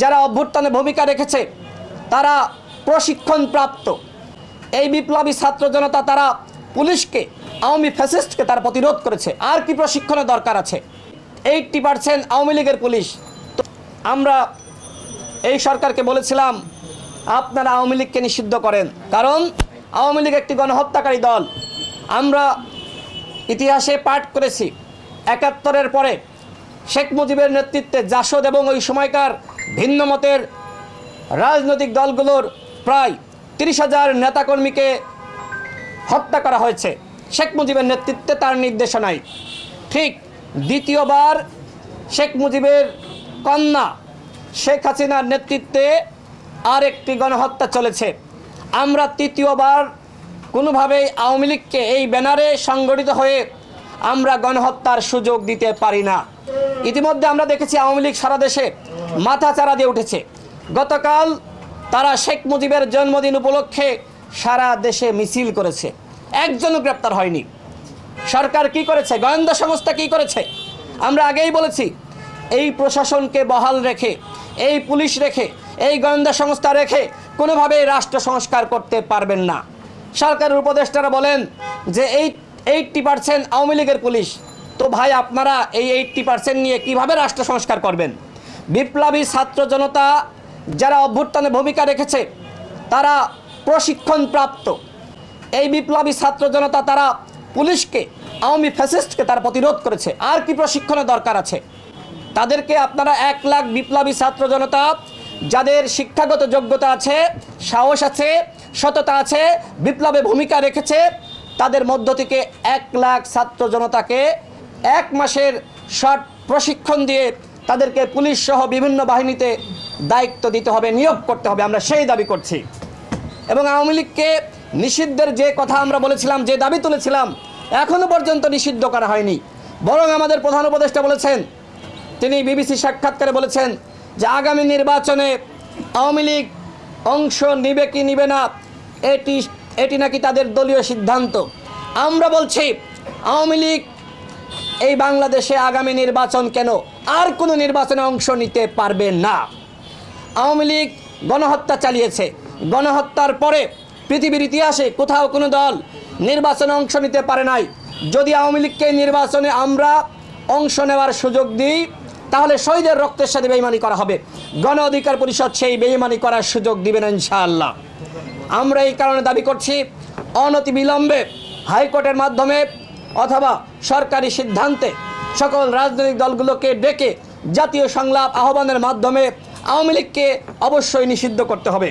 যারা অভ্যুত্থানে ভূমিকা রেখেছে, তারা প্রশিক্ষণ প্রাপ্ত এই বিপ্লবী ছাত্র জনতা তারা পুলিশকে, আওয়ামী ফ্যাসিস্টকে তারা প্রতিরোধ করেছে। আর কি প্রশিক্ষণের দরকার আছে? এইটটি পার্সেন্ট আওয়ামী লীগের পুলিশ। আমরা এই সরকারকে বলেছিলাম, আপনারা আওয়ামী লীগকে নিষিদ্ধ করেন। কারণ আওয়ামী লীগ একটি গণহত্যাকারী দল। আমরা ইতিহাসে পাঠ করেছি, একাত্তরের পরে শেখ মুজিবের নেতৃত্বে জাসদ এবং ওই সময়কার ভিন্ন মতের রাজনৈতিক দলগুলোর প্রায় তিরিশ হাজার নেতাকর্মীকে হত্যা করা হয়েছে। শেখ মুজিবের নেতৃত্বে তার নির্দেশনায় ঠিক দ্বিতীয়বার শেখ মুজিবের কন্যা শেখ হাসিনার নেতৃত্বে আর একটি গণহত্যা চলেছে। আমরা তৃতীয়বার কোনোভাবেই আওয়ামী লীগকে এই ব্যানারে সংগঠিত হয়ে আমরা গণহত্যার সুযোগ দিতে পারি না। ইতিমধ্যে আমরা দেখেছি আওয়ামী লীগ সারা দেশে মাথা চারা দিয়ে উঠেছে। গতকাল তারা শেখ মুজিবের জন্মদিন উপলক্ষে সারা দেশে মিছিল করেছে। একজনও গ্রেপ্তার হয়নি। সরকার কি করেছে? গোয়েন্দা সংস্থা কি করেছে? আমরা আগেই বলেছি, এই প্রশাসনকে বহাল রেখে, এই পুলিশ রেখে, এই গোয়েন্দা সংস্থা রেখে কোনোভাবেই রাষ্ট্র সংস্কার করতে পারবেন না। সরকারের উপদেষ্টারা বলেন যে এই এইটটি পার্সেন্ট আওয়ামী লীগের পুলিশ তো ভাই, আপনারা এই এইটটি পার্সেন্ট নিয়ে কীভাবে রাষ্ট্র সংস্কার করবেন? বিপ্লবী ছাত্র জনতা যারা অভ্যুত্থানে ভূমিকা রেখেছে, তারা প্রশিক্ষণ প্রাপ্ত। এই বিপ্লবী ছাত্র জনতা তারা পুলিশকে, আওয়ামী ফ্যাসিস্টকে তারা প্রতিরোধ করেছে। আর কি প্রশিক্ষণের দরকার আছে? তাদেরকে আপনারা এক লাখ বিপ্লবী ছাত্র জনতা, যাদের শিক্ষাগত যোগ্যতা আছে, সাহস আছে, সততা আছে, বিপ্লবে ভূমিকা রেখেছে, তাদের মধ্য থেকে এক লাখ ছাত্র জনতাকে এক মাসের শর্ট প্রশিক্ষণ দিয়ে তাদেরকে পুলিশ সহ বিভিন্ন বাহিনীতে দায়িত্ব দিতে হবে, নিয়োগ করতে হবে, আমরা সেই দাবি করছি। এবং আওয়ামী লীগকে নিষিদ্ধের যে কথা আমরা বলেছিলাম, যে দাবি তুলেছিলাম এখনও পর্যন্ত নিষিদ্ধ করা হয়নি। বরং আমাদের প্রধান উপদেষ্টা বলেছেন, তিনি বিবিসি সাক্ষাৎকারে বলেছেন যে আগামী নির্বাচনে আওয়ামী লীগ অংশ নিবে কি নিবে না, এটি এটি নাকি তাদের দলীয় সিদ্ধান্ত। আমরা বলছি, আওয়ামী লীগ এই বাংলাদেশে আগামী নির্বাচন কেন আর কোনো নির্বাচনে অংশ নিতে পারবে না? আওয়ামী লীগ গণহত্যা চালিয়েছে। গণহত্যার পরে পৃথিবীর ইতিহাসে কোথাও কোনো দল নির্বাচনে অংশ নিতে পারে নাই। যদি আওয়ামী লীগকে নির্বাচনে আমরা অংশ নেওয়ার সুযোগ দিই, তাহলে শহীদের রক্তের সাথে বেইমানি করা হবে। গণ অধিকার পরিষদ সেই বেইমানি করার সুযোগ দিবে না ইনশাআল্লাহ। আমরা এই কারণে দাবি করছি অনতি বিলম্বে হাইকোর্টের মাধ্যমে অথবা সরকারি সিদ্ধান্তে সকল রাজনৈতিক দলগুলোকে ডেকে জাতীয় সংলাপ আহ্বানের মাধ্যমে আওয়ামী লীগকে অবশ্যই নিষিদ্ধ করতে হবে।